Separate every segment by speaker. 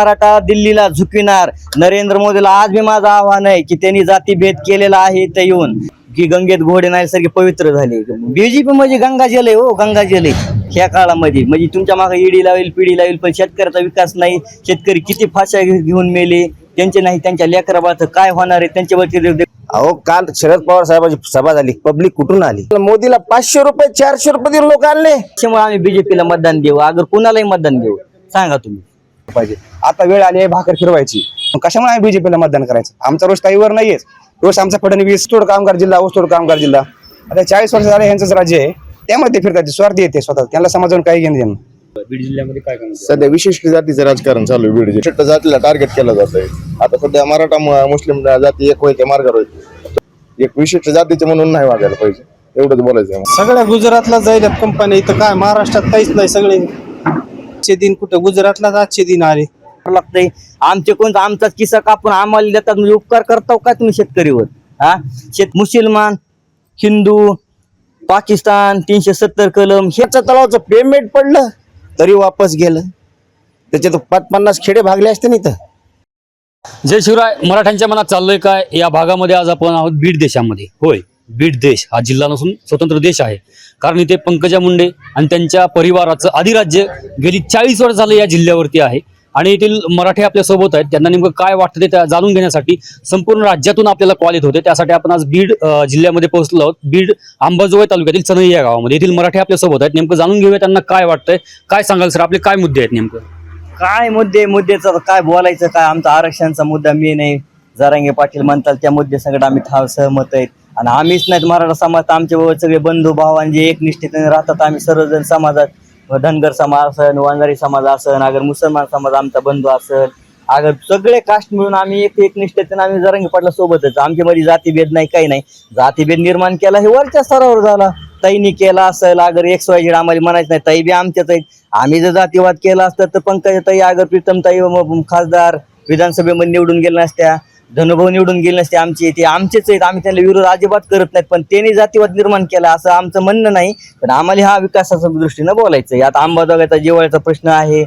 Speaker 1: मराठा दिल्लीला झुकविणार. नरेंद्र मोदीला आज मी माझं आव्हान आहे की त्यांनी जातीभेद केलेला आहे इथं येऊन. की गंगेत घोडे नाही सारखे पवित्र झाले. बीजेपी म्हणजे गंगाजल आहे हो गंगाजल आहे. ह्या काळामध्ये. म्हणजे तुमच्या मागे ईडी लावेल पिढी लावेल पण शेतकऱ्याचा विकास नाही. शेतकरी किती फाशा घेऊन मेले. त्यांचे नाही त्यांच्या लेकराबाचं काय होणार आहे? त्यांच्यावरती
Speaker 2: अहो काल शरद पवार साहेबांची सभा झाली. पब्लिक कुठून आली? मोदीला पाचशे रुपये चारशे रुपये लोक आणले.
Speaker 1: त्याच्यामुळे आम्ही बीजेपीला मतदान देऊ. अगर कुणालाही मतदान देऊ. सांगा तुम्ही.
Speaker 3: पाहिजे. आता वेळ आली आहे भाकर फिरवायची. मग कशामुळे आम्ही बीजेपीला मतदान करायचं? आमचा रोज ताईवर नाहीयेच रोज आमचा फडणवीस तोड कामगार जिल्हा ऊसतोड कामगार जिल्हा. आता चाळीस वर्ष झाले यांचंच राज्य आहे. त्यामध्ये फिरतात स्वार्थी येते स्वतः. त्यांना समाजावून काही घेणं देणं
Speaker 4: सध्या विशिष्ट जातीचं राजकारण चालू आहे बीड विशिष्ट जातीला टार्गेट केलं जात आहे आता सध्या मराठा मुस्लिम जाती एक होईल मार्गावर होईल एक विशिष्ट जातीचे म्हणून नाही वागायला पाहिजे. एवढंच बोलायचं.
Speaker 5: सगळ्या गुजरातला जाईल कंपन्या इथं काय महाराष्ट्रात काहीच नाही सगळे. आजचे दिन कुठे? गुजरातलाच आजचे दिन आले.
Speaker 1: लागतंय. आमचे कोण आमचाच किस्सा कापून आम्हाला देतात. म्हणजे उपकार करताव का तुम्ही शेतकरीवर? हा? शेत मुसलमान हिंदू पाकिस्तान तीनशे सत्तर कलम हे
Speaker 2: ह्याचं तलावचं पेमेंट पडलं तरी वापस गेलं. त्याच्यात पाच पन्नास खेडे भागले असते नाही तर
Speaker 6: जय शिवराय मराठ्यांच्या मनात चाललंय काय? या भागामध्ये आज आपण आहोत बीड देशामध्ये. होय. बीड देश हा जिल्हा नसून स्वतंत्र देश आहे. कारण इथे पंकजा मुंडे आणि त्यांच्या परिवाराचं अधिराज्य गेली चाळीस वर्ष झालं या जिल्ह्यावरती आहे. आणि येथील मराठी आपल्यासोबत आहेत. त्यांना नेमकं काय वाटतं ते त्या जाणून घेण्यासाठी संपूर्ण राज्यातून आपल्याला कॉल येत होते. त्यासाठी आपण आज बीड जिल्ह्यामध्ये पोहोचलो आहोत. बीड अंबाजोगाई तालुक्यातील चनई या गावामध्ये. येथील मराठी आपल्यासोबत आहेत. नेमकं जाणून घेऊया त्यांना काय वाटतंय. काय सांगाल सर? आपले काय मुद्दे आहेत नेमकं?
Speaker 1: काय मुद्दे मुद्द्याचं काय बोलायचं? काय? आमचा आरक्षणचा मुद्दा मी नाही जरांगे पाटील म्हणतात त्या मुद्दे सगळं आम्ही ठाव सहमत आहेत. आणि आम्हीच नाहीत मराठा समाज तर आमच्या सगळे बंधू भाव जे एकनिष्ठतेने राहतात. आम्ही सर्वजण समाजात धनगर समाज असन वांजारी समाज असन अगर मुसलमान समाज आमचा बंधू असन अगर सगळे कास्ट मिळून आम्ही एक एकनिष्ठतेने आम्ही जरंगी पाटला सोबतच. आमच्यामध्ये जातीभेद नाही काही नाही. जातीभेद निर्माण केला हे वरच्या स्तरावर झाला. ताईनी केला असेल अगर एक्स वाय झेड आम्हाला म्हणायचं नाही ताई बी आमच्याच आहेत. आम्ही जर जातीवाद केला असतं तर पंकज ताई अगर प्रीतम ताई खासदार विधानसभेमध्ये निवडून गेल्या नसत्या. धनुभाऊ निवडून गेले नसते आमचे ते आमचेच आहेत आम्ही त्यांना विरोध अजिबात करत नाहीत पण त्यांनी जातीवाद निर्माण केला असं आमचं म्हणणं नाही. पण आम्हाला हा विकासाच्या दृष्टीनं बोलायचं आहे. आता अंबाजोगाईचा जिवाळ्याचा प्रश्न आहे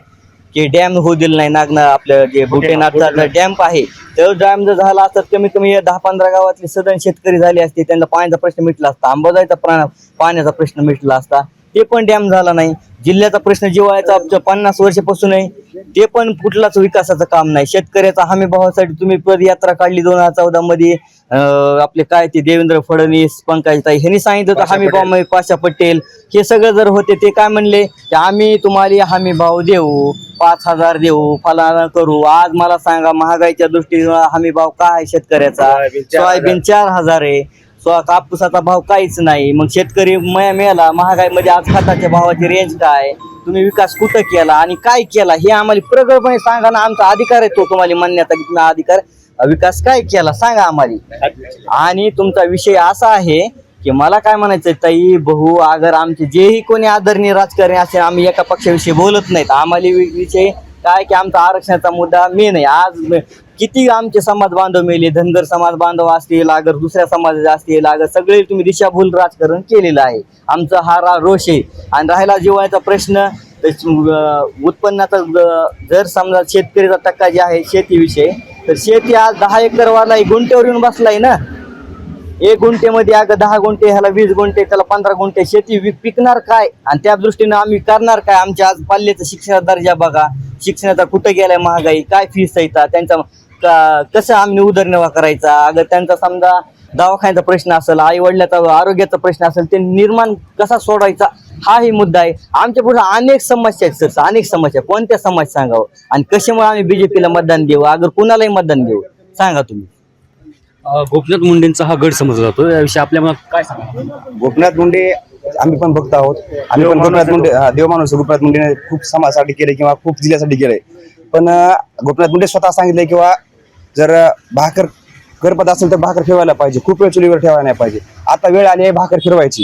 Speaker 1: की डॅम होऊ दिलं नाही नागना आपलं जे भुटेनाथचा डॅम्प आहे. तर डॅम जर झाला असता कमीत कमी दहा पंधरा गावातले सदन शेतकरी झाले असते त्यांना पाण्याचा प्रश्न मिटला असता प्रा- पाण्याचा प्रश्न मिटला असता. ते पण डॅम झाला नाही. जिल्ह्याचा प्रश्न आमच्या पन्नास वर्षापासून आहे ते पण कुठलाच विकासाचं काम नाही. शेतकऱ्याचा हमी भावासाठी तुम्ही पदयात्रा काढली दोन हजार चौदा मध्ये. आपले काय ते देवेंद्र फडणवीस पंकजताई ह्यांनी सांगितलं होतं हमी भाव पाशा पटेल. हे सगळं जर होते ते काय म्हणले? की आम्ही तुम्हाला हमी भाव देऊ पाच हजार देऊ फलाना करू. आज मला सांगा महागाईच्या दृष्टीने हमी भाव काय आहे शेतकऱ्याचा? सोयाबीन चार हजार आहे. कापूसाचा भाव काहीच नाही. मग शेतकरी मया मिळाला महागाईमध्ये आज खताच्या भावाची रेंज काय? तुम्ही विकास कुठं केला आणि काय केला? हे आम्हाला प्रगळपणे सांगा ना. आमचा अधिकार आहे तो तुम्हाला म्हणण्याचा की तुम्ही अधिकार विकास काय केला? सांगा आम्हाला. आणि तुमचा विषय असा आहे की मला काय म्हणायचंय ताई भाऊ अगर आमचे जेही कोणी आदरणीय राजकारणी असेल आम्ही एका पक्षाविषयी बोलत नाहीत. आम्हाला वि- विषय काय की आमचा आरक्षणाचा मुद्दा मेन आहे. आज किती आमचे समाज बांधव मेले धनगर समाज बांधव असतील अगर दुसऱ्या समाजाचे असतील अगर सगळे तुम्ही दिशाभूल राजकारण केलेलं आहे. आमचा हा रा रोष आहे. आणि राहिला जिवायचा प्रश्न उत्पन्नाचा जर समजा शेतकरीचा टक्का जे आहे शेतीविषयी तर शेती आज दहा एकरवाला गुंठ्यावर येऊन बसलाय ना. एक गुंठेमध्ये अगं दहा गुंठे ह्याला वीस गुंठे त्याला पंधरा गुंठे शेती विक पिकणार काय? आणि त्या दृष्टीनं आम्ही करणार काय? आमच्या आज पाल्याचा शिक्षणाचा दर्जा बघा. शिक्षणाचा कुठं गेलाय महागाई? काय फीस येतात त्यांचा का- कसं आम्ही उदरनिर्वाह करायचा? अगर त्यांचा समजा दवाखान्याचा प्रश्न असेल आई वडिलाचा आरोग्याचा प्रश्न असेल ते निर्माण कसा सोडायचा? हाही मुद्दा आहे. आमच्या पुढे अनेक समस्या आहेत सर अनेक समस्या. कोणत्या समस्या सांगावं? आणि कशामुळे आम्ही बीजेपीला मतदान देऊ? अगर कुणालाही मतदान देऊ? सांगा तुम्ही.
Speaker 6: गोपीनाथ मुंडेंचा हा गड समजला जातो. याविषयी आपल्या मनात काय सांगा?
Speaker 3: गोपीनाथ मुंडे आम्ही पण बघत आहोत. आम्ही पण गोपीनाथ मुंडे हा, देव माणूस आहे. गोपीनाथ मुंडेने खूप समाजासाठी केले किंवा खूप जिल्ह्यासाठी केलंय. पण अं, गोपीनाथ मुंडे स्वतः सांगितले किंवा जर भाकर करपत असेल तर भाकर फिरवायला पाहिजे. खूप वेळ चुलीवर ठेवायला नाही पाहिजे. आता वेळ आली आहे भाकर फिरवायची.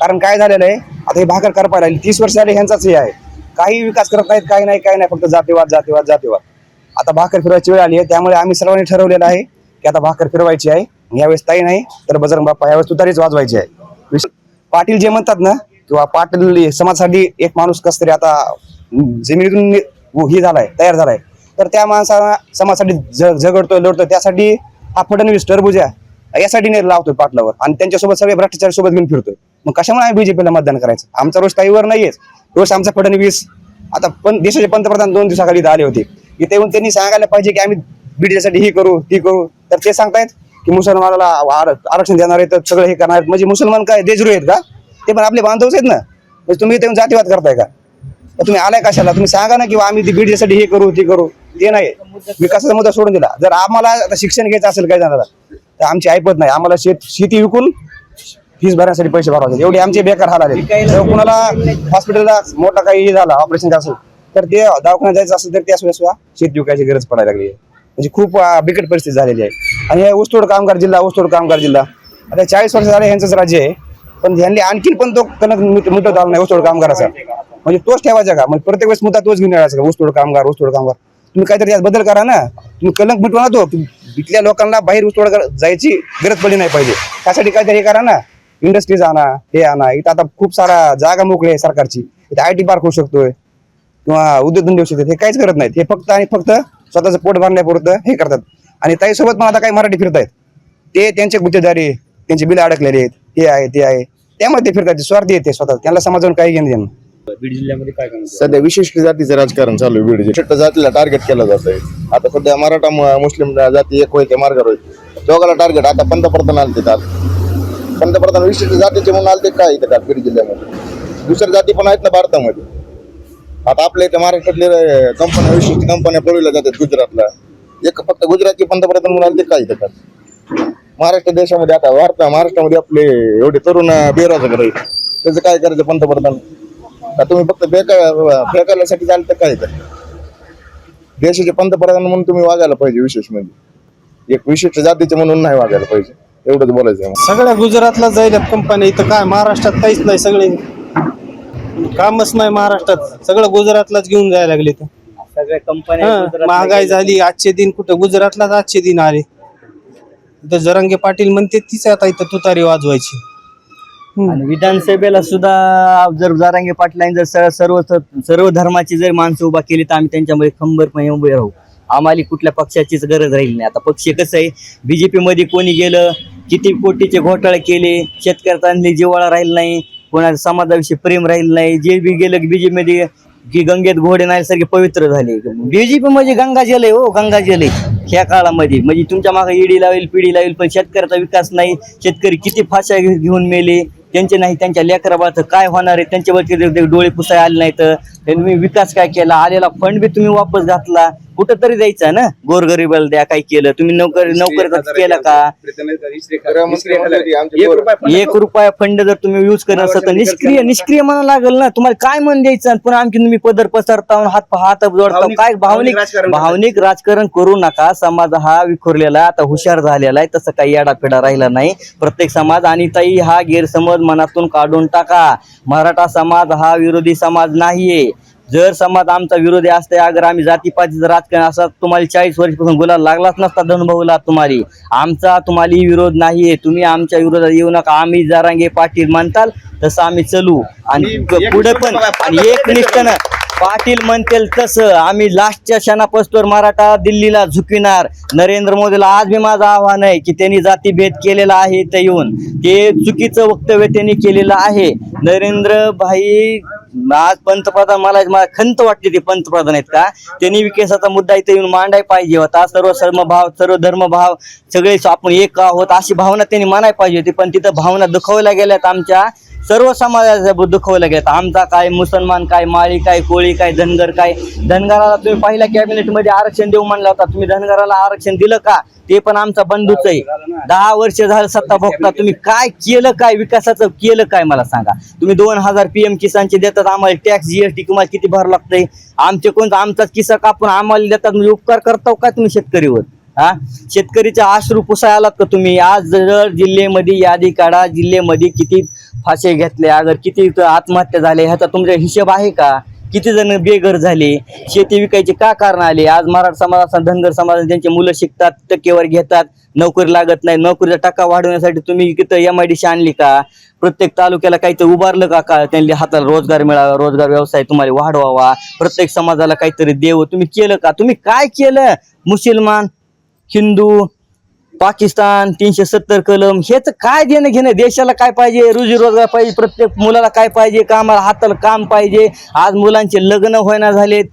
Speaker 3: कारण काय झालेलं आहे? आता हे भाकर करपायला लागली तीस वर्ष आले ह्यांचाच हे आहे. काही विकास करत नाहीत काही नाही काही नाही. फक्त जातीवाद जातीवाद जातीवाद. आता भाकर फिरवायची वेळ आली आहे. त्यामुळे आम्ही सर्वांनी ठरवलेलं आहे की आता भाकर फिरवायची आहे. यावेळेस ताई नाही तर बजरंग बाप्पा यावेळेस तुतारीच वाजवायची आहे. पाटील जे म्हणतात ना किंवा पाटील समाजासाठी एक माणूस कस तरी आता जमिनीतून हे झालाय तयार झालाय. तर त्या माणसाला समाजासाठी ज झगडतोय लढतोय त्यासाठी हा फडणवीस टरबूज यासाठी नाही लावतोय पाटलावर. आणि त्यांच्यासोबत सगळे भ्रष्टाचार सोबत घेऊन फिरतोय. मग कशामुळे आम्ही बीजेपीला मतदान करायचं? आमचा रोज ताईवर नाहीये रोज आमचा फडणवीस. आता पण देशाचे पंतप्रधान दोन दिवसाखाली इथं आले होते. इथे येऊन त्यांनी सांगायला पाहिजे की आम्ही बीडीसाठी ही करू ती करू. तर ते सांगतायत की मुसलमानाला आर- आरक्षण देणार आहेत तर सगळं हे करणार आहेत. म्हणजे मुसलमान काय देजरू आहेत का? ते पण आपले बांधवच आहेत ना. म्हणजे तुम्ही इथे येऊन जातीवाद करताय का? तुम्ही आलाय कशाला? तुम्ही सांगा ना किंवा आम्ही बीडीसाठी हे करू ती करू. ते नाही. विकासाचा मुद्दा सोडून दिला? जर आम्हाला आता शिक्षण घ्यायचं असेल काय जाणार तर आमची ऐपत नाही. आम्हाला शेत शेती विकून फीस भरण्यासाठी पैसे भरावे एवढे आमचे बेकार हाल आले जर कुणाला हॉस्पिटलला मोठा काही झाला ऑपरेशन असेल तर ते दवाखान्यात जायचं असेल तर त्याशिवाय सुद्धा शेती विकायची गरज पडायला लागली आहे. म्हणजे खूप बिकट परिस्थिती झालेली आहे. आणि हे ऊसतोड कामगार जिल्हा ऊसतोड कामगार जिल्हा. आता चाळीस वर्ष झाले यांचंच राज्य आहे. पण ह्यांनी आणखीन पण तो कणक मिटवत आला नाही ऊसतोड कामगाराचा. म्हणजे तोच ठेवायचा का? म्हणजे प्रत्येक वेळेस मुद्दा तोच घेऊन यायचा का? ऊसतोड कामगार ऊसतोड कामगार. तुम्ही काहीतरी यात बदल करा ना. तुम्ही कलंक मिटवा ना तो. इथल्या लोकांना बाहेर ऊसतोड जायची गरज पडली नाही पाहिजे. त्यासाठी काहीतरी हे करा ना. इंडस्ट्रीज आणा हे आणा. इथं आता खूप सारा जागा मोकळी आहे सरकारची. इथे आय टी पार्क होऊ शकतोय. किंवा उद्योगधंदे होऊ शकतात. हे काहीच करत नाहीत. हे फक्त आणि फक्त स्वतःचं पोट भरण्यापुरतं हे करतात. आणि ताईसोबत पण आता काही मराठी फिरतायत. ते त्यांचे गुत्तेदारी त्यांचे बिल अडकलेले आहेत. हे आहे ते आहे. त्यामध्ये फिरतात. स्वार्थी येते स्वतः. त्यांना समाजावरून काही घेणं देणं.
Speaker 6: बीड जिल्ह्यामध्ये काय काम
Speaker 4: सध्या विशिष्ट जातीचं राजकारण चालू आहे बीड विशिष्ट जातीला टार्गेट केलं जात आहे. आता सध्या मराठा मु- मुस्लिम जाती एक होय त्या मार्गावर दोघाला टार्गेट आता पंतप्रधान आलते त्यात पंतप्रधान विशिष्ट जातीचे म्हणून आलते काय इथं त्यात बीड जिल्ह्यामध्ये? दुसऱ्या जाती पण आहेत ना भारतामध्ये. आता आपल्या इथे महाराष्ट्रातले कंपन्या विशिष्ट कंपन्या पळवल्या जातात गुजरातला. एक फक्त गुजरातचे पंतप्रधान म्हणून आलते काय इथं त्यात महाराष्ट्र देशामध्ये आता भारत महाराष्ट्रामध्ये आपले एवढे तरुण बेरोजगार आहेत. त्याचं काय करायचं पंतप्रधान? का तुम्ही फक्त बेका फेकायसाठी चालतं काय तर? देशाचे पंतप्रधान म्हणून तुम्ही वागायला पाहिजे विशेष म्हणजे. एक विशिष्ट जातीचे म्हणून नाही वागायला पाहिजे. एवढंच बोलायचं.
Speaker 5: सगळ्या गुजरातला जायला कंपन्या इथं काय? महाराष्ट्रात काहीच नाही सगळे. कामच नाही महाराष्ट्रात. सगळं गुजरातलाच घेऊन जायला लागले तर
Speaker 1: सगळ्या कंपन्या गुजरातला
Speaker 5: महागाई. झाली आजचे दिन कुठं? गुजरातलाच आजचे दिन आले. इथं जरंगे पाटील म्हणते तीच आता इथं तुतारी वाजवायची.
Speaker 1: आणि विधानसभेला सुद्धा जर जारांगे पाटलांनी जर सर्व सर्व धर्माची जर माणसं उभा केली तर आम्ही त्यांच्यामध्ये खंबरपणे उभे राहू. आम्हाला कुठल्या पक्षाचीच गरज राहील नाही. आता पक्ष कसं आहे? बीजेपी मध्ये कोणी गेलं किती कोटीचे घोटाळे केले शेतकऱ्यांनी जिव्हाळा राहील नाही कोणा समाजाविषयी प्रेम राहील नाही जे बी गेलं बीजेपी मध्ये की गंगेत घोडे नाही सारखे पवित्र झाले. बीजेपी म्हणजे गंगा जल आहे हो गंगा जल आहे. ह्या काळामध्ये. म्हणजे तुमच्या मागे ईडी लावेल पिढी लावेल पण शेतकऱ्याचा विकास नाही. शेतकरी किती फाशा घेऊन मेले. त्यांचे नाही त्यांच्या लेकराबाचं काय होणार आहे? त्यांच्यावरती डोळे पुसाय आले नाहीत. त्यांनी विकास काय केला? आलेला फंड बी तुम्ही वापस घातला. कुठं तरी द्यायचा ना? गोरगरीबाला द्या काय केलं. तुम्ही नोकरी नोकरीचा केला का? एक रुपया फंड जर तुम्ही युज करत असाल तर निष्क्रिय निष्क्रिय म्हणा लागेल ना. तुम्हाला काय मन द्यायचं? पुन्हा आणखी तुम्ही पदर पसरता हात हात जोडता. काय भावनिक भावनिक राजकारण करू नका. समाज हा विखुरलेला आहे, आता हुशार झालेला आहे. तसं काही येडापिडा राहिला नाही. प्रत्येक समाज आणि ताई हा गैरसमज मनातून काढून टाका. मराठा समाज हा विरोधी समाज नाहीये. जर समाज आमचा विरोधी असते अगर आम्ही जातीपातीचं राजकारण असं तुम्हाला चाळीस वर्षापासून गुलाल लागलाच नसता धनभाऊला तुम्हाला. आमचा तुम्हाला विरोध नाहीये. तुम्ही आमच्या विरोधात येऊ नका. आम्ही जारांगे पाटील म्हणताल तसं आम्ही चलू. आणि पुढे पण आणि एक निष्ठनं पाटील म्हणतील तसं. आम्ही लास्टच्या क्षणापासून मराठा दिल्लीला झुकविणार नरेंद्र मोदीला आज मी माझं आव्हान आहे की त्यांनी जातीभेद केलेला आहे इथं येऊन. ते चुकीचं वक्तव्य त्यांनी केलेलं आहे. नरेंद्र भाई आज पंतप्रधान मला मला खंत वाटते ते पंतप्रधान आहेत का? त्यांनी विकासाचा मुद्दा इथे येऊन मांडाय पाहिजे होता. सर्व सर्मभाव सर्व धर्मभाव सगळे आपण एक आहोत अशी भावना त्यांनी मानाय पाहिजे होती. पण तिथं भावना दुखवल्या गेल्यात आमच्या. सर्व समाजाच्या दुखवल्या गेल्यात आमचा काय मुसलमान काय माळी काय कोळी काय धनगर काय धनगराला तुम्ही पहिल्या कॅबिनेटमध्ये आरक्षण देऊ म्हणला होता. तुम्ही धनगराला आरक्षण दिलं का? ते पण आमचा बंधूच आहे. दहा वर्ष झालं सत्ता भोगता. तुम्ही काय केलं काय विकासाचं केलं काय मला सांगा. तुम्ही दोन हजार पीएम किसानचे देतात आम्हाला टॅक्स जीएसटी तुम्हाला किती भर लागतंय? आमचे कोणता आमचा किस्सा कापून आम्हाला देतात. म्हणजे उपकार करताव का तुम्ही शेतकरीवर? हा? शेतकरीच्या आश्रू पुसायलात का तुम्ही? आज जर जिल्ह्यामध्ये यादी काढा जिल्ह्यामध्ये किती फाशे घेतले अगर किती आत्महत्या झाल्या ह्याचा तुमचा हिशेब आहे का? किती जण बेघर झाले? शेती विकायचे का कारण आले? आज मराठा समाजाचा धनगर समाज त्यांचे मुलं शिकतात टक्केवारी घेतात नोकरी लागत नाही नोकरीचा टक्का वाढवण्यासाठी तुम्ही तिथं एम आय डी आणली का? प्रत्येक तालुक्याला काहीतरी उभारलं का? का त्यांनी हाताला रोजगार मिळावा रोजगार व्यवसाय तुम्हाला वाढवावा प्रत्येक समाजाला काहीतरी देव. तुम्ही केलं का? तुम्ही काय केलं मुसलमान? हिंदू पाकिस्तान तीनशे सत्तर कलम हेच काय देणं घेणं? देशाला काय पाहिजे? रोजी रोजगार पाहिजे प्रत्येक मुलाला काय पाहिजे? कामाला हाताला काम पाहिजे. आज मुलांचे लग्न होईना झालेत.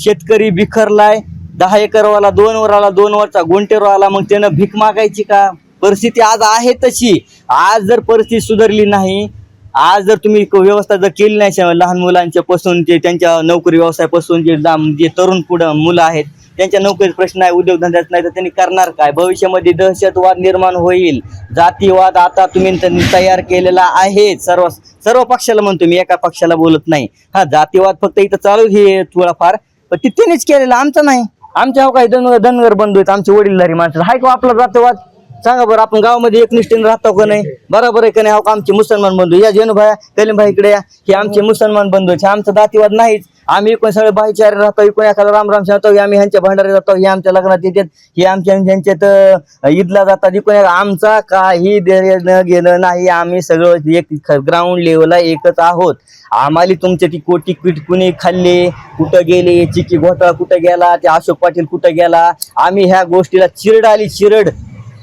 Speaker 1: शेतकरी बिखरलाय. दहा एकरवाला दोन वराला दोन वरचा गोंटेवर आला मग त्यानं भीक मागायची का? परिस्थिती आज आहे तशी. आज जर परिस्थिती सुधारली नाही आज जर तुम्ही क- व्यवस्था जर केली नाही लहान मुलांच्या पासून ते त्यांच्या नोकरी व्यवसायापासून जे जे तरुण पुढं मुलं आहेत त्यांच्या नोकरीचा प्रश्न आहे उद्योगधंद्याच नाही तर त्यांनी करणार काय? भविष्यामध्ये दहशतवाद निर्माण होईल. जातीवाद आता तुम्ही त्यांनी तयार केलेला आहे. सर्व सर्व पक्षाला म्हणतो मी एका पक्षाला बोलत नाही. हा जातीवाद फक्त इथं चालू हे थोडाफार. पण ते त्यांनीच केलेलं आमचं नाही. आमच्या हो काय धन धनगर बंधू आहेत आमचे वडीलधारी माणसं हाय का हो आपला जातीवाद? सांगा बरं आपण गावामध्ये एकनिष्ठीने राहतो का नाही? बरोबर आहे का नाही? हो का आमचे मुसलमान बंधू या जेनू भाया भाई इकडे या. हे आमचे मुसलमान बंधू हे आमचा जातीवाद नाहीच. आम्ही कोण सगळे भाईचारे राहतो कोण एखादा राम सांगतो आम्ही ह्यांच्या भंडारे जातो हे आमच्या लग्नात येतात हे आमच्या ह्यांच्यात ईदला जातात इकडे आमचा काही देणं घेणं नाही आम्ही सगळं एक ग्राउंड लेवलला एकच आहोत. आम्हाला तुमचे ती कोटी पीठ कुणी खाल्ले कुठं गेले चिकी घोटाळा कुठं गेला ते अशोक पाटील कुठं गेला आम्ही ह्या गोष्टीला चिरड आली चिरड.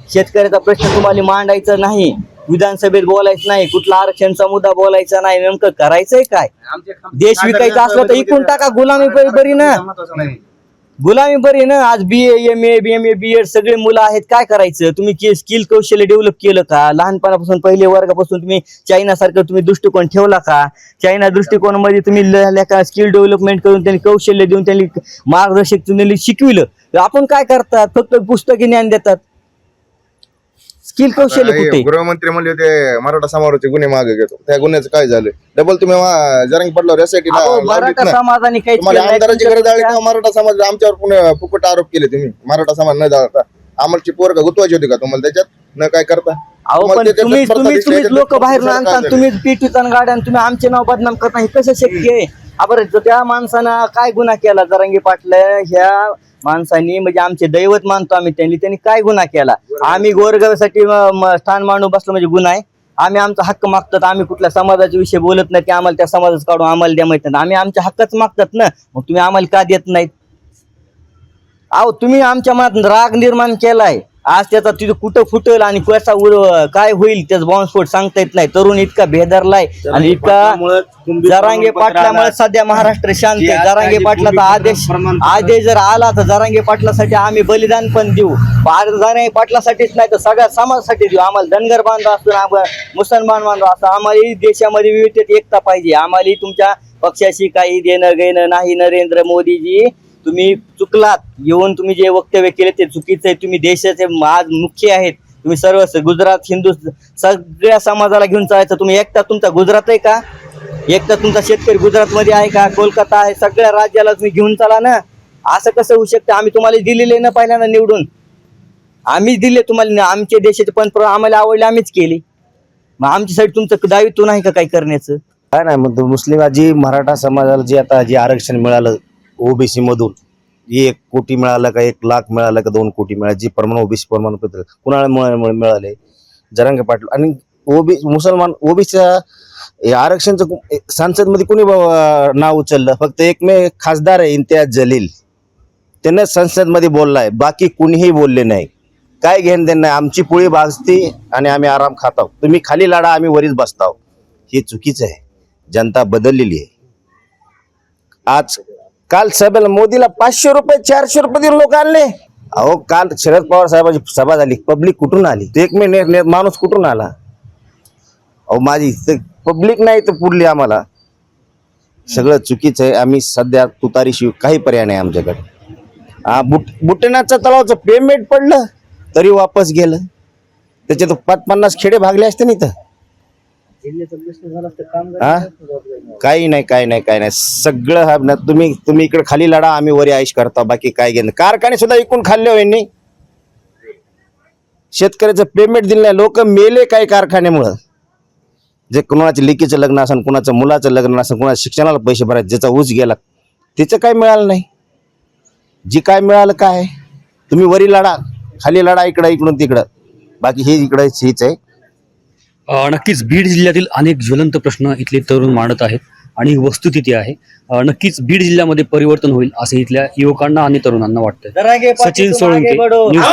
Speaker 1: शेतकऱ्याचा प्रश्न तुम्हाला मांडायचा नाही. विधानसभेत बोलायचं नाही कुठला आरक्षणचा मुद्दा बोलायचा नाही नेमकं करायचंय काय? देश विकायचा असला तर इकून टाका गुलामी बरी ना. गुलामी बरी ना आज B M A B M A B Ed सगळे मुलं आहेत काय करायचं? तुम्ही स्किल कौशल्य डेव्हलप केलं का? लहानपणापासून पहिले वर्गापासून तुम्ही चायना सारखं तुम्ही दृष्टिकोन ठेवला का? चायना दृष्टिकोनामध्ये तुम्ही का स्किल डेव्हलपमेंट करून त्यांनी कौशल्य देऊन त्यांनी मार्गदर्शक त्यांनी शिकविलं. आपण काय करतात? फक्त पुस्तकी ज्ञान देतात. स्किल कौशल्य
Speaker 4: हे
Speaker 1: कुठे?
Speaker 4: गृहमंत्री म्हणले होते मराठा समाजाचे गुन्हे मागे घेतो. त्या गुन्ह्याचं काय झालं? डबल तुम्ही मा- जरांगी पडल्यावर यासाठी
Speaker 1: अहो, मराठा समाजाने काही
Speaker 4: तुम्हाला आमदाराची गरज आली तेव्हा मराठा समाज आमच्यावर पुन्हा फुकट आरोप केले तुम्ही. मराठा समाज न जाता. आम्हाला पोरग गुतवायची होती का तुम्हाला त्याच्यात? न काय करता?
Speaker 1: अहो
Speaker 4: तुम्हाला
Speaker 1: पण
Speaker 4: त्याच्यात
Speaker 1: तुम्ही तुम्हीच लोक बाहेर आणता. तुम्ही पिटूचा गाड्या आणि तुम्ही आमचे नाव बदनाम करता हे कसं शक्य आहे? बरं त्या माणसानं काय गुन्हा केला जरांगी पाटलं ह्या माणसांनी म्हणजे आमचे दैवत मानतो आम्ही त्यांनी त्यांनी काय गुन्हा केला? आम्ही गोरगावसाठी स्थान मांडून बसलो म्हणजे गुन्हा आहे. आम्ही आमचा हक्क मागतात आम्ही कुठल्या समाजाच्या विषयी बोलत नाही की आम्हाला त्या समाजाचं काढून आम्हाला द्या माहीत नाही. आम्ही आमच्या हक्कच मागतात ना. मग तुम्ही आम्हाला का देत नाहीत? अहो तुम्ही आमच्या मनात राग निर्माण केलाय. आज त्याचा तिथं कुठं फुटल आणि कसा उर- काय होईल त्याचा बॉम्बस्फोट सांगता येत नाही. तरुण इतका भेदरलाय आणि इतका जरांगे पाटलामुळे सध्या महाराष्ट्र शांत आहे. जरांगे पाटलाचा आदेश आदेश जर आला तर जरांगे पाटलासाठी आम्ही बलिदान पण देऊ. जरांगे पाटलासाठीच नाही तर सगळ्या समाजासाठी देऊ. आम्हाला धनगर बांधव असतो आम्हाला मुसलमान बांधव असतो आम्हाला देशामध्ये विविधतेत एकता पाहिजे. आम्हाला तुमच्या पक्षाशी काही देणं घेणं नाही नरेंद्र मोदीजी. तुम्ही चुकलात येऊन तुम्ही जे वक्तव्य केले ते चुकीचं आहे तुम्ही देशाचे आज मुख्य आहेत तुम्ही सर्व गुजरात हिंदू सगळ्या समाजाला घेऊन चालायचं तुम्ही एकटा तुमचा गुजरात आहे का? एकटा तुमचा शेतकरी गुजरातमध्ये आहे का? कोलकाता आहे सगळ्या राज्याला तुम्ही घेऊन चाला ना. असं कसं होऊ शकतं? आम्ही तुम्हाला दिलेले ना पहिल्यांदा निवडून. आम्हीच दिले तुम्हाला आमच्या देशाचे पंतप्रधान आम्हाला आवडले आम्हीच केले. मग आमच्यासाठी तुमचं दायित्व नाही का काही करण्याचं?
Speaker 2: काय नाही मग मुस्लिम जी मराठा समाजाला जे आता जे आरक्षण मिळालं ओबीसी मधून एक कोटी मिळालं का एक लाख मिळालं का दोन कोटी मिळाली जी प्रमाण ओबीसी प्रमाणपत्र कुणाला मिळाले? जरांगे पाटील. आणि ओबी मुसलमान ओबीसीच्या आरक्षणचं संसदमध्ये कोणी ब- नाव उचललं? फक्त एकमेव खासदार आहे इम्तियाज जलील. त्यानं संसदमध्ये बोललाय. बाकी कुणीही बोलले नाही. काय घेणं देणं नाही. आमची पोळी भाजती आणि आम्ही आराम खात आहोत तुम्ही खाली लाडा आम्ही वरीच बसत आहोत हे चुकीचं आहे. जनता बदललेली आहे. आज काल सभेला मोदीला पाचशे रुपये चारशे रुपये देऊन लोक आणले. अहो काल शरद पवार साहेबांची सभा झाली. पब्लिक कुठून आली? एक मिनिट माणूस कुठून आला? अहो माझी पब्लिक नाही तर पुरली आम्हाला. सगळं चुकीचं आहे. आम्ही सध्या तुतारीशिवाय काही पर्याय नाही आमच्याकडे. हा बुट बुटनाचा तलावाचं पेमेंट पडलं तरी वापस गेलं. त्याच्यात पाच पन्नास खेडे भागले असते नाही तर हा काही नाही काही नाही काही नाही. सगळं हा ना तुम्ही तुम्ही इकडे खाली लढा आम्ही वरी आयुष करता बाकी काय घेणं. कारखाने सुद्धा इकून खाल्ले हो यांनी. शेतकऱ्याचं पेमेंट दिलं नाही. लोक मेले काय कारखान्यामुळं. जे कुणाचे लेकीचं लग्न असेल कुणाचं मुलाचं लग्न असेल कुणाच्या शिक्षणाला पैसे भरायचे ज्याचा ऊस गेला त्याचं काय मिळालं नाही. जी काय मिळालं काय? तुम्ही वरी लढा खाली लढा इकडं इकडून तिकडं. बाकी हे इकडं हेच आहे.
Speaker 6: नक्कीच बीड जिल्ह्यातील अनेक ज्वलंत प्रश्न इथले तरुण मांडत आहेत आणि ही वस्तुस्थिती आहे नक्कीच बीड जिल्ह्यामध्ये परिवर्तन होईल असं इथल्या युवकांना आणि तरुणांना वाटतं सचिन सोळंके. न्यूज.